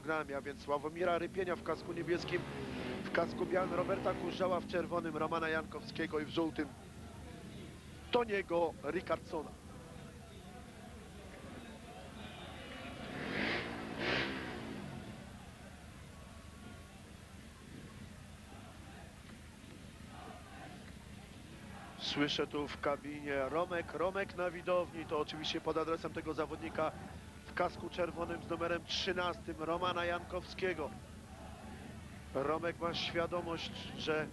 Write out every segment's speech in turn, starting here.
programie, a więc Sławomira Rypienia w kasku niebieskim, w kasku białym Roberta Kurzała, w czerwonym Romana Jankowskiego i w żółtym Toniego Rickardsona. Słyszę tu w kabinie Romek, Romek na widowni, to oczywiście pod adresem tego zawodnika w kasku czerwonym z numerem 13, Romana Jankowskiego. Romek ma świadomość, że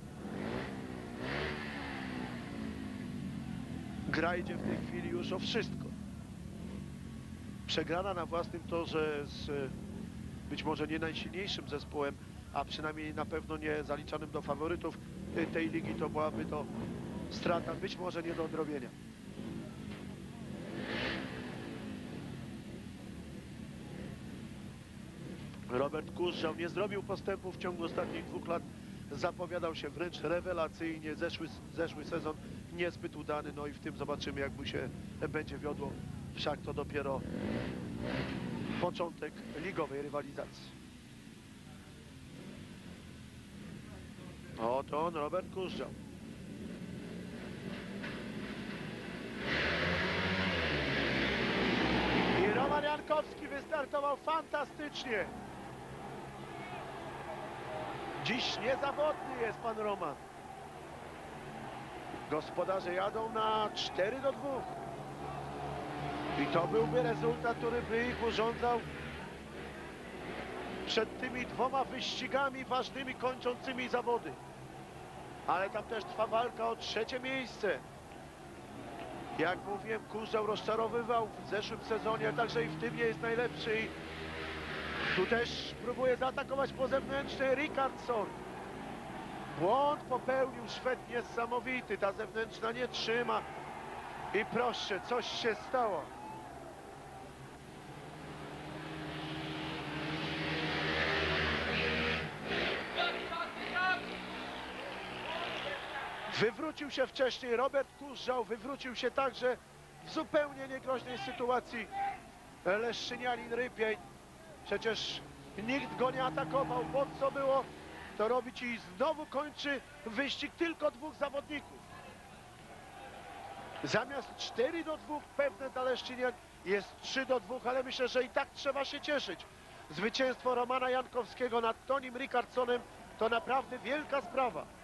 gra idzie w tej chwili już o wszystko. Przegrana na własnym torze z e, być może nie najsilniejszym zespołem, a przynajmniej na pewno nie zaliczanym do faworytów tej ligi, to byłaby to strata być może nie do odrobienia. Robert Kurzał nie zrobił postępu w ciągu ostatnich dwóch lat. Zapowiadał się wręcz rewelacyjnie. Zeszły, zeszły sezon niezbyt udany. No i w tym zobaczymy, jak mu się będzie wiodło. Wszak to dopiero początek ligowej rywalizacji. Oto on, Robert Kurzał. I Roman Jankowski wystartował fantastycznie. Dziś niezawodny jest pan Roman. Gospodarze jadą na 4 do 2. I to byłby rezultat, który by ich urządzał przed tymi dwoma wyścigami ważnymi, kończącymi zawody. Ale tam też trwa walka o trzecie miejsce. Jak mówiłem, Kurzał rozczarowywał w zeszłym sezonie, także i w tym nie jest najlepszy. Tu też próbuje zaatakować po zewnętrznej Rickardson. Błąd popełnił Szwed niesamowity, ta zewnętrzna nie trzyma. I proszę, coś się stało. Wywrócił się wcześniej Robert Kurzał, wywrócił się także w zupełnie niegroźnej sytuacji Leszczynianin Rypień. Przecież nikt go nie atakował, po co było to robić i znowu kończy wyścig tylko dwóch zawodników. Zamiast 4 do 2 pewne dla Leszczynian jest 3 do 2, ale myślę, że i tak trzeba się cieszyć. Zwycięstwo Romana Jankowskiego nad Tonim Rickardsonem to naprawdę wielka sprawa.